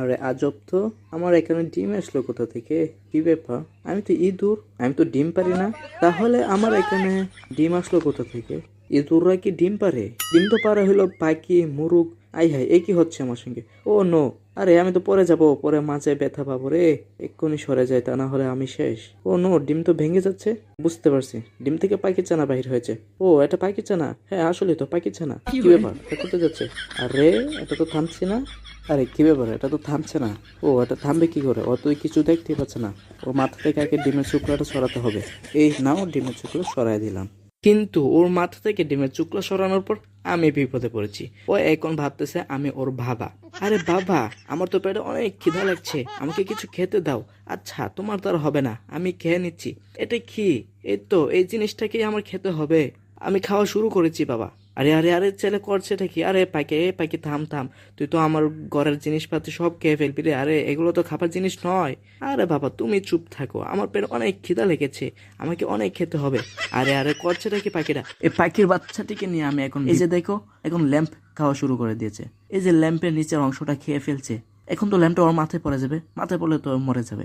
আরে আজব তো। আমার এখানে ডিম আসলো কোথা থেকে? কি ব্যাপার? আমি তো ইঁদুর। আমি তো ডিম পারি না। তাহলে আমার এখানে ডিম আসলো কোথা থেকে? ইঁদুররা কি ডিম পারে? ডিম তো পারা হলো পাখি, মুরুগ। আই হাই এ কি হচ্ছে আমার সঙ্গে? Oh, no. আরে আমি তো পরে যাব পরে মাঝে ব্যথা পাবো রে। এক্ষুনি সরে যায় তা না হলে আমি শেষ। ও নো ডিম তো ভেঙে যাচ্ছে। বুঝতে পারছি। ডিম থেকে পাখি চানা বাহির হয়েছে। ও এটা পাখি চানা? হ্যাঁ আসলে তো পাখি চানা। কি ব্যাপার? এটা করতে যাচ্ছে? আরে এটা তো থামছে না। আরে কি ব্যাপার? এটা তো থামছে না। ও এটা থামবে কি করে? ও কিছু দেখতে পাচ্ছে না। ওর মাথা থেকে আগে ডিমের চুকলাটা সরাতে হবে। এই নাও ডিমের চুকলো সরাই দিলাম। কিন্তু ওর মাথা থেকে ডিমের চুকলো সরানোর পর আমি বিপদে পড়েছি। ও এখন ভাবতেছে আমি ওর বাবা। আরে বাবা, আমার তো পেটে অনেক খিদা লাগছে। আমাকে কিছু খেতে দাও। আচ্ছা তোমার তার হবে না। আমি খেয়ে নিচ্ছি। এটা কি? এই তো, এই জিনিসটাকেই আমার খেতে হবে। আমি খাওয়া শুরু করেছি, বাবা। আরে আরে আরে ছেলে করছে এটা কি? আরে পাকে এ পাকে থাম থাম। তুই তো আমার ঘরের জিনিসপাতি সব খেয়ে ফেলবি রে। আরে এগুলো তো খাবার জিনিস নয়। আরে বাবা তুমি চুপ থাকো। আমার পেট অনেক খিদা লেগেছে। আমাকে অনেক খেতে হবে। আরে আরে করছেটা কি পাখিটা এই পাখির বাচ্চাটিকে নিয়ে আমি এখন এই যে দেখো এখন ল্যাম্প খাওয়া শুরু করে দিয়েছে। এই যে ল্যাম্পের নিচের অংশটা খেয়ে ফেলছে। এখন তো ল্যাম্পটা ওর মাথায় পড়ে যাবে। মাথায় পড়লে তো মরে যাবে।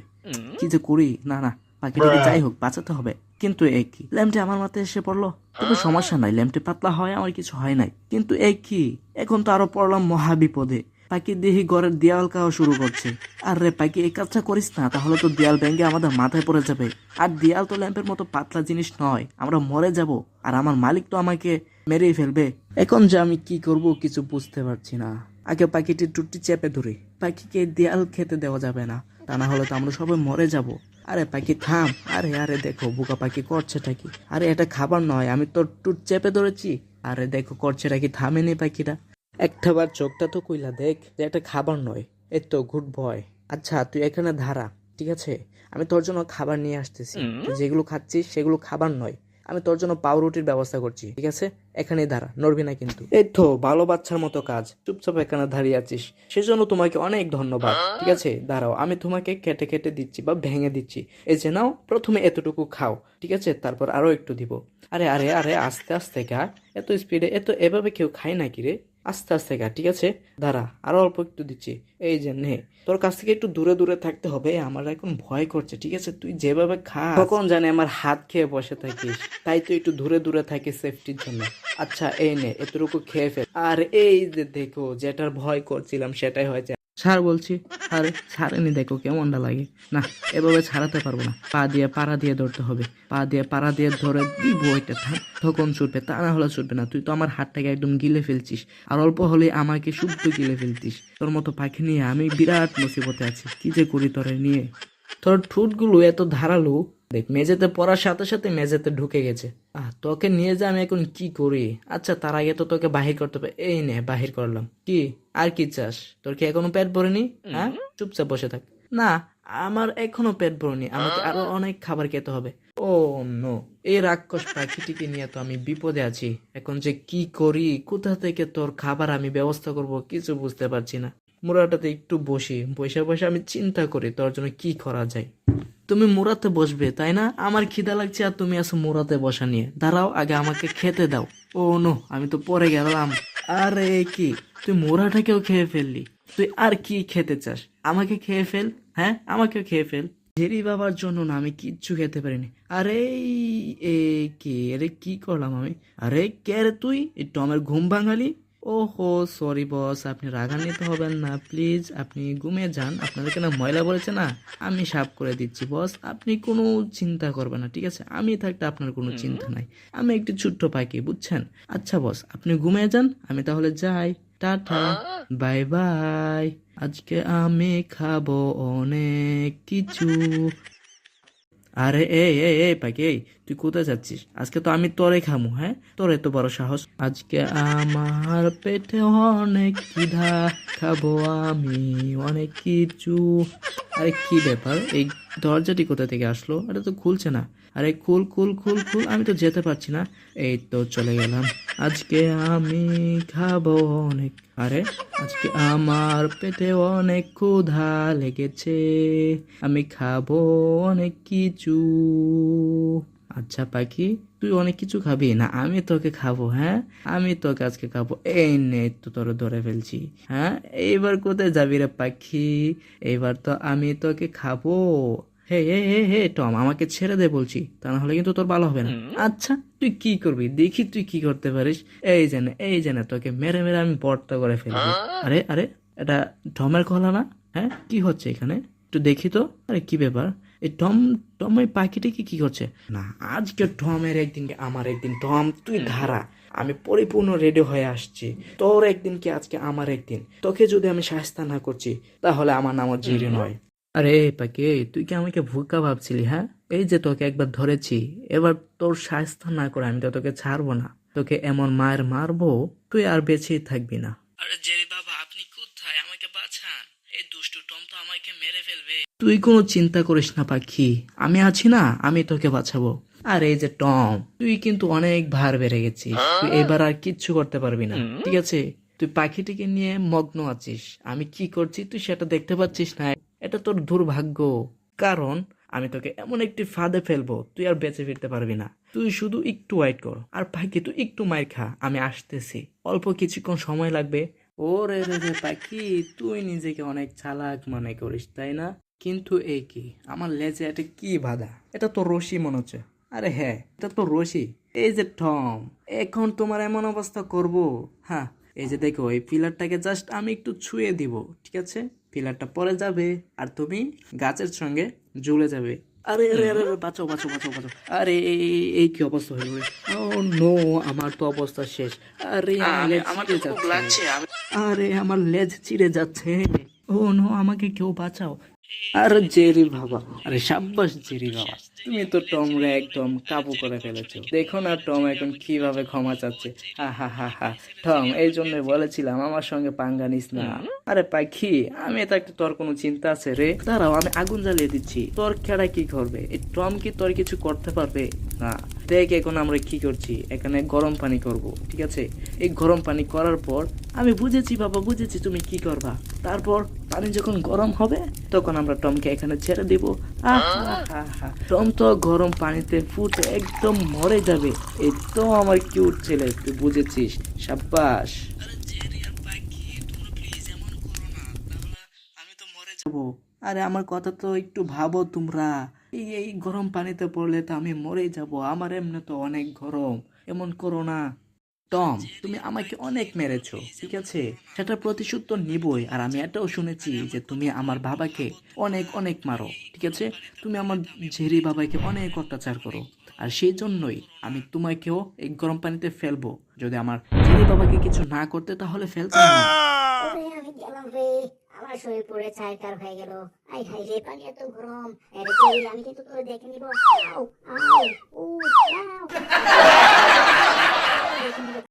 কি যে করি? না না। পাখিটাকে যাই হোক বাঁচাতে হবে। কিন্তু এই কি? ল্যাম্পটি আমার মাথায় এসে পড়ল। কোনো সমস্যা নাই ল্যাম্পটি পাতলা হয় আমার কিছু হয় নাই। কিন্তু এই কি? এখন তো আরও পড়লাম মহা বিপদে পাখি দেখি ঘরের দেয়াল খাওয়া শুরু করছে। আর রে পাখি এই কাজটা করিস না তাহলে তো দেয়াল ভেঙে আমাদের মাথায় পড়ে যাবে। আর দেয়াল তো ল্যাম্পের মতো পাতলা জিনিস নয় আমরা মরে যাব। আর আমার মালিক তো আমাকে মেরেই ফেলবে। এখন যে আমি কি করব কিছু বুঝতে পারছি না। আগে পাখিটির টুটি চেপে ধরি। পাখিকে দেয়াল খেতে দেওয়া যাবে না। তা না হলে তো আমরা সবাই মরে যাব। আরে পাখি থাম। আরে আরে দেখো বুকা পাখি করছেটা কি? আরে এটা খাবার নয় আমি তোর টুট চেপে ধরেছি। আরে দেখো করছেটা কি থামেনি পাখিটা? একটা বার চোখটা তো কইলা দেখ যে এটা খাবার নয় এই তো গুড বয় আচ্ছা তুই এখানে ধারা ঠিক আছে? আমি তোর জন্য খাবার নিয়ে আসতেছি। যেগুলো খাচ্ছিস সেগুলো খাবার নয়। আমি তোর জন্য পাউরুটির ব্যবস্থা করছি, ঠিক আছে? এখানে দাঁড়া, নড়বি না কিন্তু। এই তো, ভালো বাচ্চার মতো কাজ। চুপচাপ এখানে দাঁড়িয়ে আছিস। সেজন্য তোমাকে অনেক ধন্যবাদ, ঠিক আছে? দাঁড়াও, আমি তোমাকে কেটে কেটে দিচ্ছি বা ভেঙে দিচ্ছি। এই যে নাও, প্রথমে এতটুকু খাও, ঠিক আছে? তারপর আরও একটু দিব। আরে আরে আরে, আস্তে আস্তে খা এত স্পিডে এত এভাবে কেউ খায় নাকি রে? আস্তে আস্তে খা ঠিক আছে? দাঁড়া, আরও অল্প একটু দিচ্ছি। এই যে, নে। তোর কাছ থেকে একটু দূরে দূরে থাকতে হবে। আমার এখন ভয় করছে, ঠিক আছে? তুই যেভাবে খা কখন জানে আমার হাত খেয়ে বসে থাকিস। তাই তো একটু দূরে দূরে থাকিস সেফটির জন্য। আচ্ছা এই নে, এতটুকু খেয়ে ফেল। আর এই যে, দেখো, যেটার ভয় করছিলাম, সেটাই হয়েছে ছাড় বলছি। আরে ছাড়েনি দেখো কেমনটা লাগে। না, এভাবে ছাড়াতে পারব না। পা দিয়ে পাড়া দিয়ে ধরতে হবে। পা দিয়ে পাড়া দিয়ে ধরে দিব থাক, তখন ছুটবে, তা না হলে ছুটবে না। তুই তো আমার হাতটাকে একদম গিলে ফেলছিস। আর অল্প হলে আমাকে শুদ্ধ গিলে ফেলতিস। তোর মতো পাখি নিয়ে আমি বিরাট মুসিবতে আছি। কি যে করি তোরে নিয়ে? তোর ঠোঁটগুলো এত ধারালো দেখ মেঝেতে পড়ার সাথে সাথে মেঝেতে ঢুকে গেছে। আহ তোকে নিয়ে যা আমি এখন কি করি? আচ্ছা তার আগে তো তোকে বাহির করতে হবে। এই নে বাহির করলাম। কি? আর কি চাস? তোর কি এখনও পেট ভরেনি? হ্যাঁ? চুপচাপ বসে থাক। না আমার এখনও পেট ভরেনি। আমাকে আরও অনেক খাবার খেতে হবে। Oh no. এই রাক্ষস পাখিটিকে নিয়ে তো আমি বিপদে আছি। এখন যে কি করি? কোথা থেকে তোর খাবার আমি ব্যবস্থা করব কিছু বুঝতে পারছি না। মুরাটাতে একটু বসি। বসে বসে আমি চিন্তা করি তোর জন্য কি করা যায়। তুমি মুরাতে বসবে, তাই না? আমার খিদা লাগছে আর তুমি আসো মুরাতে বসা নিয়ে। দাঁড়াও, আগে আমাকে খেতে দাও। ও নো, আমি তো পরে গেলাম। আরে কি, তুই মোরাটাকেও খেয়ে ফেললি। তুই আর কি খেতে চাস? আমাকে খেয়ে ফেল হ্যাঁ? আমাকেও খেয়ে ফেল। জেরি বাবার জন্য না, আমি কিচ্ছু খেতে পারিনি। আরে এ কে, আরে কি করলাম আমি? আরে কে রে তুই? একটু আমার ঘুম ভাঙালি? ওহো সরি বস আপনি রাগান্বিত হবেন না প্লিজ আপনি ঘুমিয়ে যান। আপনাদেরকে না ময়লা বলেছে না আমি সাফ করে দিচ্ছি বস আপনি কোনো চিন্তা করবেন না ঠিক আছে? আমি থাকতে আপনার কোনো চিন্তা নাই। আমি একটি ছোট্ট পাখি বুঝছেন? আচ্ছা বস আপনি ঘুমিয়ে যান আমি তাহলে যাই। টাটা বাই বাই আজকে আমি খাব অনেক কিছু। আরে এ এ পাখি, এই, তুই কোথায় যাচ্ছিস? আজকে তো আমি তোরে খামু হ্যাঁ? তোর এত বড় সাহস। আজকে আমার পেটে অনেক খিদা, খাব আমি অনেক কিছু। আরে কি ব্যাপার? এই দরজাটি কোথা থেকে আসলো? এটা তো খুলছে না। আরে খুল খুল খুল খুল, আমি তো যেতে পারছি না। এই তো চলে গেলাম। আজকে আমি খাব অনেক। আরে, আজকে আমার পেটে অনেক ক্ষুধা লেগেছে। আমি খাব অনেক কিছু। আচ্ছা পাখি তুই অনেক কিছু খাবি? না আমি তোকে খাব হ্যাঁ? আমি তোকে আজকে খাব। এই নে তো তোর ধরে ফেলছি হ্যাঁ? এইবার কোথায় যাবি রে পাখি? এইবার তো আমি তোকে খাব। হে হে হে হে টম আমাকে ছেড়ে দে বলছি তা না হলে কিন্তু তোর ভালো হবে না। আচ্ছা তুই কি করবি? দেখি তুই কি করতে পারিস। এই জানে এই জানে তোকে মেরে মেরে আমি বর্তা করে ফেলবি। আরে আরে এটা টমের কলা না? হ্যাঁ? কি হচ্ছে এখানে? একটু দেখি তো। আরে কি ব্যাপার? এই টম টম এই পাখিটা কি কি করছে? না আজকে টমের একদিন আমার একদিন টম তুই ধারা আমি পরিপূর্ণ রেডি হয়ে আসছি। তোর একদিন কি আজকে আমার একদিন? তোকে যদি আমি সাহস্তা না করছি তাহলে আমার নাম জিরি নয়। আরে পাখি তুই কি আমাকে ভুকা ভাবছিলি হ্যাঁ? এই যে তোকে একবার ধরেছি এবার তোর সাহস্তা না করে আমি তো তোকে ছাড়বো না। তোকে এমন মায়ের মারবো তুই আর বেঁচেই থাকবি না। আরে জেরি বাবা আপনি কোথায় আমাকে বাঁচান এই দুষ্টু টম তো আমাকে মেরে ফেলবে। তুই কোনো চিন্তা করিস না পাখি। আমি আছি না আমি তোকে বাঁচাবো। আর এই যে টম তুই কিন্তু অনেক ভার বেড়ে গেছিস। তুই এবার আর কিচ্ছু করতে পারবি না। ঠিক আছে? তুই পাখিটিকে নিয়ে মগ্ন আছিস। আমি কি করছি তুই সেটা দেখতে পাচ্ছিস না। এটা তোর দুর্ভাগ্য। কারণ আমি তোকে এমন একটি ফাঁদে ফেলব তুই আর বেঁচে ফিরতে পারবি না। তুই শুধু একটু ওয়েট কর। আর পাখি তুই একটু মার খা। আমি আসতেছি। অল্প কিছুক্ষণ সময় লাগবে ও রে রে পাখি তুই নিজেকে অনেক চালাক মনে করিস তাই না? কিন্তু এই কি? আমার লেজে এটা কি বাধা? এটা তো রশি মনে হচ্ছে। আরে হ্যাঁ এটা তো রশি। এই যে টম এখন তোমার এমন অবস্থা করব। হ্যাঁ এই যে দেখো এই পিলারটাকে জাস্ট আমি একটু ছুঁয়ে দিব ঠিক আছে? পিলারটা পরে যাবে আর তুমি গাছের সঙ্গে ঝুলে যাবে। আরে আরে আরে বাঁচাও বাঁচাও বাঁচাও বাঁচাও আরে এই- কি অবস্থা হয়ে গেল ও নো আমার তো অবস্থা শেষ। আরে আমার লেজ চিড়ে যাচ্ছে। আরে আমার লেজ চিড়ে যাচ্ছে। ও নো আমাকে কেউ বাঁচাও। আরে জেরি বাবা আরে সাব্বাস জেরি বাবা। তুমি তো টম রে একদম কাবু করে ফেলেছো। দেখো না টম এখন কীভাবে ক্ষমা চাচ্ছে। হা হা হা হা। টম এই জন্য বলেছিলাম আমার সঙ্গে পাঙ্গা নিস না। আরে পাখি আমি এটা একটা তোর কোনো চিন্তা আছে রে? দাঁড়াও আমি আগুন জ্বালিয়ে দিচ্ছি। তোর খেড়া কি করবে? এই টম কি তোর কিছু করতে পারবে? না। দেখ এখন আমরা কি করছি? এখানে গরম পানি করব, ঠিক আছে? এই গরম পানি করার পর আমি বুঝেছি, বাবা, বুঝেছি তুমি কি করবা। তারপর পানি যখন গরম হবে, তখন আমরা টমকে এখানে ছেড়ে দিব। টম তো গরম পানিতে ফুটে একদম মরে যাবে। এই তো আমার কিউট ছেলে, তুই বুঝেছিস? সাব্বাস। আরে, আমার কথা তো একটু ভাবো তোমরা। এই এই গরম পানিতে পড়লে তো আমি মরে যাব। আমার এমনি তো অনেক গরম। এমন করো না। টম তুমি আমাকে অনেক মেরেছো ঠিক আছে? সেটা প্রতিশোধ তো নিবই। আর আমি এটাও শুনেছি যে তুমি আমার বাবাকে অনেক অনেক মারো ঠিক আছে? তুমি আমার ঝেরি বাবাকে অনেক অত্যাচার করো। আর সেই জন্যই আমি তোমাকেও এই গরম পানিতে ফেলব। যদি আমার ঝেরি বাবাকে কিছু না করতে তাহলে ফেলতাম না। ওরে আমি গেলাম রে। আমার শরীর পুরে চারকার হয়ে গেল। আই হাই রে, পানি এত গরম। আরে চল আমি কিন্তু তোর দেখে নিব। আও আও ও